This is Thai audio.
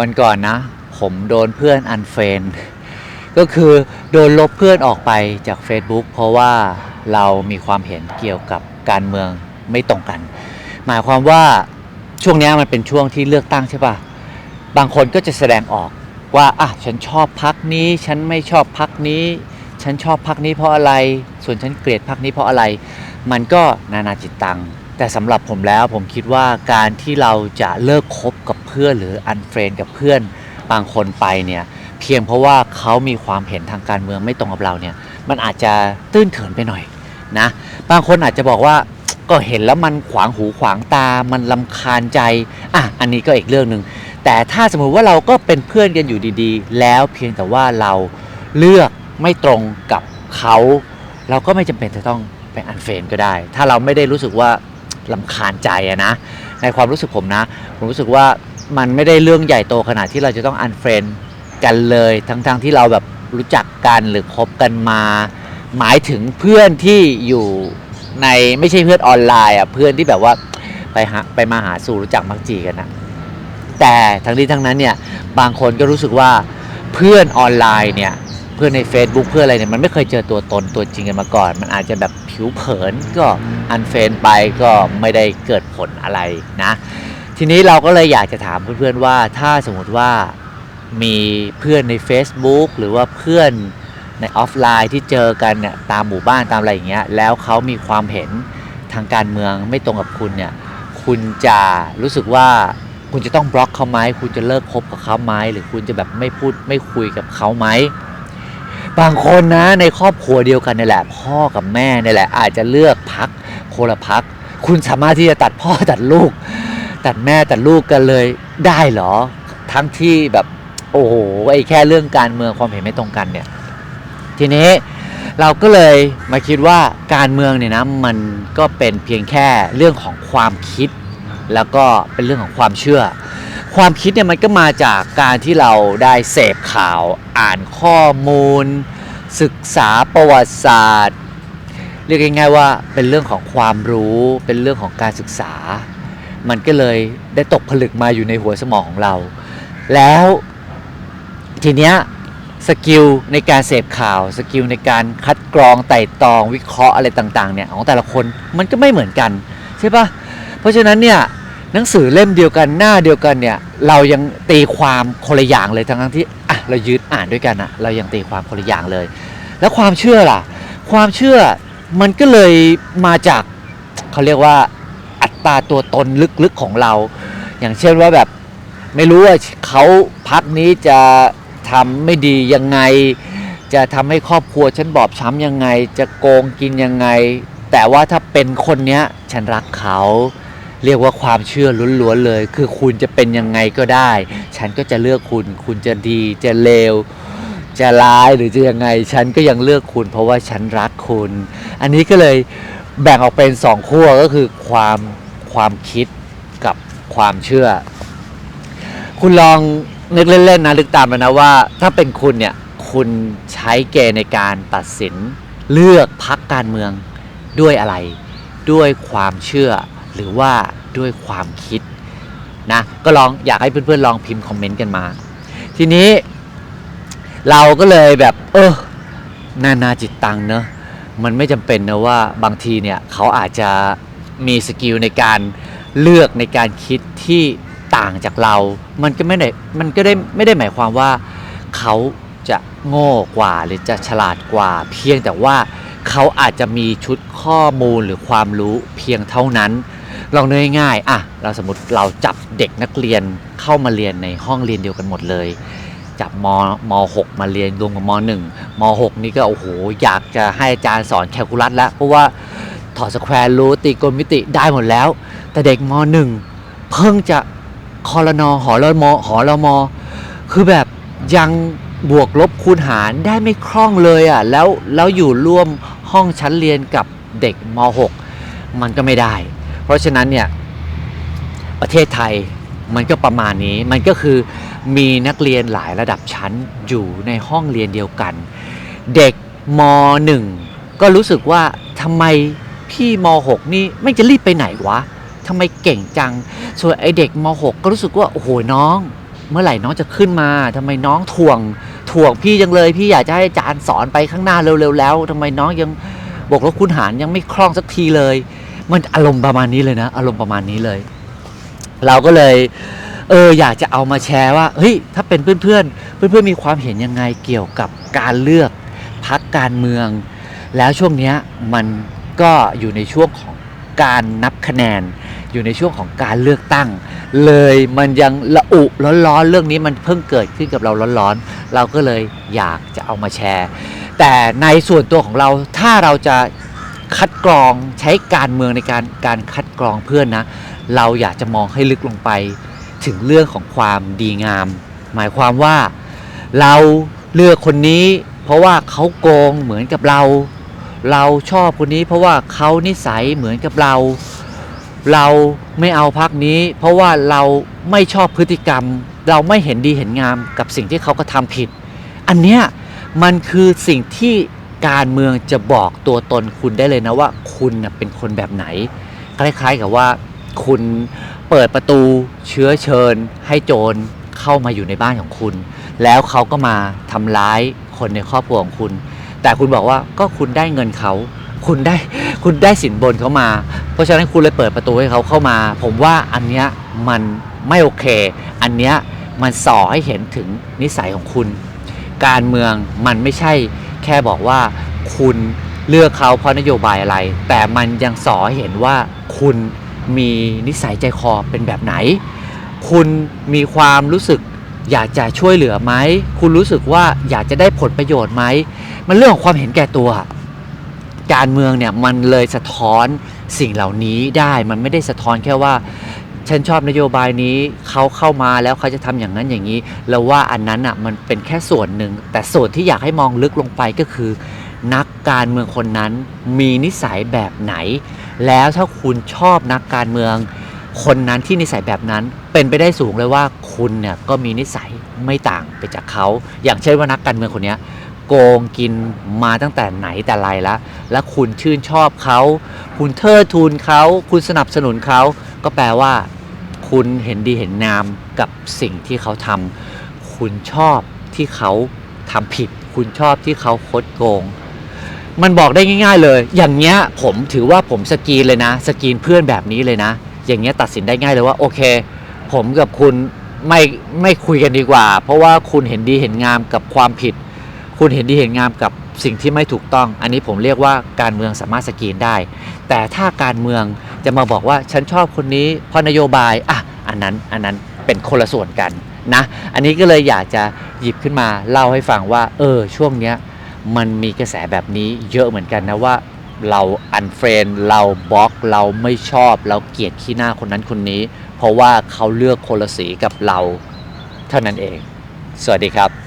วันก่อนนะ ผมโดนเพื่อนอันเฟนก็คือโดนลบเพื่อนออกไปจาก Facebook เพราะว่าเรามีความเห็นเกี่ยวกับการเมืองไม่ตรงกัน หมายความว่าช่วงนี้มันเป็นช่วงที่เลือกตั้งใช่ปะบางคนก็จะแสดงออกว่าอะฉันชอบพักนี้ ฉันไม่ชอบพักนี้ ฉันชอบพักนี้เพราะอะไร ส่วนฉันเกลียดพักนี้เพราะอะไร มันก็นานาจิตตัง แต่สำหรับผมแล้วผมคิดว่าการที่เราจะเลิกคบกับเพื่อนหรืออันเฟรนกับเพื่อนบางคนไปเนี่ยเพียงเพราะว่าเขามีความเห็นทางการเมืองไม่ตรงกับเราเนี่ยมันอาจจะตื้นเขินไปหน่อยนะบางคนอาจจะบอกว่าก็เห็นแล้วมันขวางหูขวางตา มันลำคาญใจอะอันนี้ก็อีกเรื่องหนึ่งแต่ถ้าสมมุติว่าเราก็เป็นเพื่อนกันอยู่ดีๆ แล้วเพียงแต่ว่าเราเลือกไม่ตรงกับเขา เราก็ไม่จำเป็นจะต้องเป็นอันเฟรนก็ได้ ถ้าเราไม่ได้รู้สึกว่า ลำคาญใจอะนะ ในความรู้สึกผมนะ ผมรู้สึกว่ามันไม่ได้เรื่องใหญ่โตขนาดที่เราจะต้องอันเฟรนกันเลย ทั้งๆที่เราแบบรู้จักกันหรือคบกันมา หมายถึงเพื่อนที่อยู่ในไม่ใช่เพื่อนออนไลน์อะเพื่อนที่แบบว่าไปหาไปมาหาสู่รู้จักมักจีกันนะแต่ทั้งนี้ทั้งนั้นเนี่ยบางคนก็รู้สึกว่าเพื่อนออนไลน์เนี่ย เพื่อนใน Facebook เพื่ออะไรเนี่ยมันไม่เคยเจอตัวตนตัวจริงกันมาก่อน มันอาจจะแบบผิวเผินก็อันเฟนไปก็ไม่ได้เกิดผลอะไรนะ ทีนี้เราก็เลยอยากจะถามเพื่อนๆว่า ถ้าสมมติว่ามีเพื่อนใน Facebook หรือว่าเพื่อนในออฟไลน์ที่เจอกันเนี่ยตามหมู่บ้านตามอะไรอย่างเงี้ยแล้วเขามีความเห็นทางการเมืองไม่ตรงกับคุณเนี่ยคุณจะรู้สึกว่าคุณจะต้องบล็อกเขาไหมคุณจะเลิกคบกับเขาไหมหรือคุณจะแบบไม่พูดไม่คุยกับเขาไหม บางคนนะในครอบครัวเดียวกันนี่แหละ พ่อกับแม่นี่แหละ อาจจะเลือกพักคนละพัก คุณสามารถที่จะตัดพ่อตัดลูก ตัดแม่ตัดลูกกันเลยได้เหรอ ทั้งที่แบบโอ้โหไอ้แค่เรื่องการเมืองความเห็นไม่ตรงกันเนี่ยทีนี้เราก็เลยมาคิดว่าการเมืองเนี่ยนะมันก็เป็นเพียงแค่เรื่องของความคิด แล้วก็เป็นเรื่องของความเชื่อ ความคิดเนี่ยมันก็มาจากการที่เราได้เสพข่าว อ่านข้อมูล ศึกษาประวัติศาสตร์ เรียกง่ายๆว่าเป็นเรื่องของความรู้เป็นเรื่องของการศึกษา มันก็เลยได้ตกผลึกมาอยู่ในหัวสมองของเรา แล้วทีเนี้ยสกิลในการเสพข่าวสกิลในการคัดกรองไต่ตองวิเคราะห์อะไรต่างๆเนี่ยของแต่ละคนมันก็ไม่เหมือนกันใช่ปะเพราะฉะนั้นเนี่ยหนังสือเล่มเดียวกันหน้าเดียวกันเนี่ยเรายังตีความคนละอย่างเลยทั้งที่ เรายืนอ่านด้วยกันอะเรายังตีความคนละอย่างเลย แล้วความเชื่อล่ะ ความเชื่อมันก็เลยมาจากเขาเรียกว่าอัตราตัวตนลึกๆของเรา อย่างเช่นว่าแบบไม่รู้ว่าเขาพักนี้จะทำไม่ดียังไง จะทำให้ครอบครัวฉันบอบช้ำยังไง จะโกงกินยังไง แต่ว่าถ้าเป็นคนเนี้ยฉันรักเขา เรียกว่าความเชื่อล้วนๆเลย คือคุณจะเป็นยังไงก็ได้ ฉันก็จะเลือกคุณ คุณจะดีจะเลว จะร้ายหรือจะยังไง ฉันก็ยังเลือกคุณ เพราะว่าฉันรักคุณ อันนี้ก็เลยแบ่งออกเป็นสองขั้วก็คือความความคิดกับความเชื่อ คุณลองนึกเล่นๆนะนึกตามไปนะว่า ถ้าเป็นคุณเนี่ยคุณใช้เกณฑ์ในการตัดสินเลือกพักการเมืองด้วยอะไร ด้วยความเชื่อ หรือว่าด้วยความคิดนะก็ลองอยากให้เพื่อนๆลองพิมพ์คอมเมนต์กันมา ทีนี้เราก็เลยแบบ เออนานาจิตตังเนอะมันไม่จำเป็นนะว่าบางทีเนี่ยเขาอาจจะมีสกิลในการเลือกในการคิดที่ต่างจากเรา มันก็ไม่ได้มันก็ได้ไม่ได้หมายความว่าเขาจะโง่กว่าหรือจะฉลาดกว่า เพียงแต่ว่าเขาอาจจะมีชุดข้อมูลหรือความรู้เพียงเท่านั้น ลองเนึกง่ายอะเราสมมติเราจับเด็กนักเรียนเข้ามาเรียนในห้องเรียนเดียวกันหมดเลย จับมม6มาเรียนรวมกับม1ม6นี่ก็โอ้โหอยากจะให้อาจารย์สอนแคลคูลัสแล้วเพราะว่าถอดสแควร์รูทตีกลมิติได้หมดแล้ว แต่เด็กม1เพิ่งจะคอรนอหอรมหอรมคือแบบยังบวกลบคูณหารได้ไม่คล่องเลยอะแล้วแล้วอยู่ร่วมห้องชั้นเรียนกับเด็กม 6 มันก็ไม่ได้ เพราะฉะนั้นเนี่ยประเทศไทยมันก็ประมาณนี้ มันก็คือมีนักเรียนหลายระดับชั้นอยู่ในห้องเรียนเดียวกัน เด็กม .1 ก็รู้สึกว่าทำไมพี่ม .6 นี่ไม่จะรีบไปไหนวะทำไมเก่งจัง ส่วนไอเด็กม .6 ก็รู้สึกว่า โอ้โหน้อง เมื่อไหร่น้องจะขึ้นมาทำไมน้องถ่วงถ่วงพี่จังเลย พี่อยากจะให้อาจารย์สอนไปข้างหน้าเร็วๆแล้วทำไมน้องยังบวกลบคูณหารยังไม่คล่องสักทีเลย มันอารมณ์ประมาณนี้เลยนะ อารมณ์ประมาณนี้เลย เราก็เลยเอออยากจะเอามาแชร์ว่าเฮ้ยถ้าเป็นเพื่อนๆเพื่อนๆมีความเห็นยังไงเกี่ยวกับการเลือกพักการเมือง แล้วช่วงเนี้ยมันก็อยู่ในช่วงของการนับคะแนน อยู่ในช่วงของการเลือกตั้ง เลยมันยังละอุร้อนๆเรื่องนี้มันเพิ่งเกิดขึ้นกับเราร้อนๆเราก็เลยอยากจะเอามาแชร์ แต่ในส่วนตัวของเราถ้าเราจะ คัดกรองใช้การเมืองในการการคัดกรองเพื่อนนะ เราอยากจะมองให้ลึกลงไป ถึงเรื่องของความดีงาม หมายความว่าเราเลือกคนนี้ เพราะว่าเขาโกงเหมือนกับเรา เราชอบคนนี้ เพราะว่าเขานิสัยเหมือนกับเรา เราไม่เอาพักนี้ เพราะว่าเราไม่ชอบพฤติกรรม เราไม่เห็นดีเห็นงามกับสิ่งที่เขาก็ทำผิด อันเนี้ยมันคือสิ่งที่ การเมืองจะบอกตัวตนคุณได้เลยนะว่า คุณเป็นคนแบบไหน คล้ายๆกับว่าคุณเปิดประตูเชื้อเชิญ ให้โจรเข้ามาอยู่ในบ้านของคุณ แล้วเขาก็มาทำร้ายคนในครอบครัวของคุณ แต่คุณบอกว่าก็คุณได้เงินเขา คุณได้คุณได้สินบนเขามา เพราะฉะนั้นคุณเลยเปิดประตูให้เขาเข้ามา ผมว่าอันเนี้ยมันไม่โอเค อันเนี้ยมันส่อให้เห็นถึงนิสัยของคุณ การเมืองมันไม่ใช่ แค่บอกว่าคุณเลือกเขาเพราะนโยบายอะไร แต่มันยังสอให้เห็นว่าคุณมีนิสัยใจคอเป็นแบบไหน คุณมีความรู้สึกอยากจะช่วยเหลือไหม คุณรู้สึกว่าอยากจะได้ผลประโยชน์ไหม มันเรื่องของความเห็นแก่ตัว การเมืองเนี่ยมันเลยสะท้อนสิ่งเหล่านี้ได้ มันไม่ได้สะท้อนแค่ว่า ฉันชอบนโยบายนี้เขาเข้ามาแล้วเขาจะทำอย่างนั้นอย่างนี้แล้วว่าอันนั้นอะมันเป็นแค่ส่วนหนึ่ง แต่ส่วนที่อยากให้มองลึกลงไปก็คือ นักการเมืองคนนั้นมีนิสัยแบบไหน แล้วถ้าคุณชอบนักการเมืองคนนั้นที่นิสัยแบบนั้นเป็นไปได้สูงเลยว่าคุณเนี่ยก็มีนิสัยไม่ต่างไปจากเขาอย่างเช่นว่านักการเมืองคนนี้โกงกินมาตั้งแต่ไหนแต่ไรแล้วและคุณชื่นชอบเขา คุณเทิดทูนเขา คุณสนับสนุนเขา ก็แปลว่า คุณเห็นดีเห็นงามกับสิ่งที่เขาทำคุณชอบที่เขาทำผิด คุณชอบที่เขาคดโกง มันบอกได้ง่าย ๆ เลย อย่างเงี้ยผมถือว่าผมสกรีนเลยนะ สกรีนเพื่อนแบบนี้เลยนะ อย่างเงี้ยตัดสินได้ง่ายเลยว่าโอเค ผมกับคุณไม่ไม่คุยกันดีกว่า เพราะว่าคุณเห็นดีเห็นงามกับความผิด คุณเห็นดีเห็นงามกับสิ่งที่ไม่ถูกต้อง อันนี้ผมเรียกว่าการเมืองสามารถสกรีนได้ แต่ถ้าการเมือง จะมาบอกว่าฉันชอบคนนี้เพราะนโยบายอะอันนั้นอันนั้นเป็นคนละส่วนกันนะ อันนี้ก็เลยอยากจะหยิบขึ้นมาเล่าให้ฟังว่า เออ ช่วงเนี้ยมันมีกระแสแบบนี้เยอะเหมือนกันนะว่าเราอันเฟรนเราบล็อกเราไม่ชอบ เราเกลียดขี้หน้าคนนั้นคนนี้ เพราะว่าเขาเลือกคนละสีกับเราเท่านั้นเอง สวัสดีครับ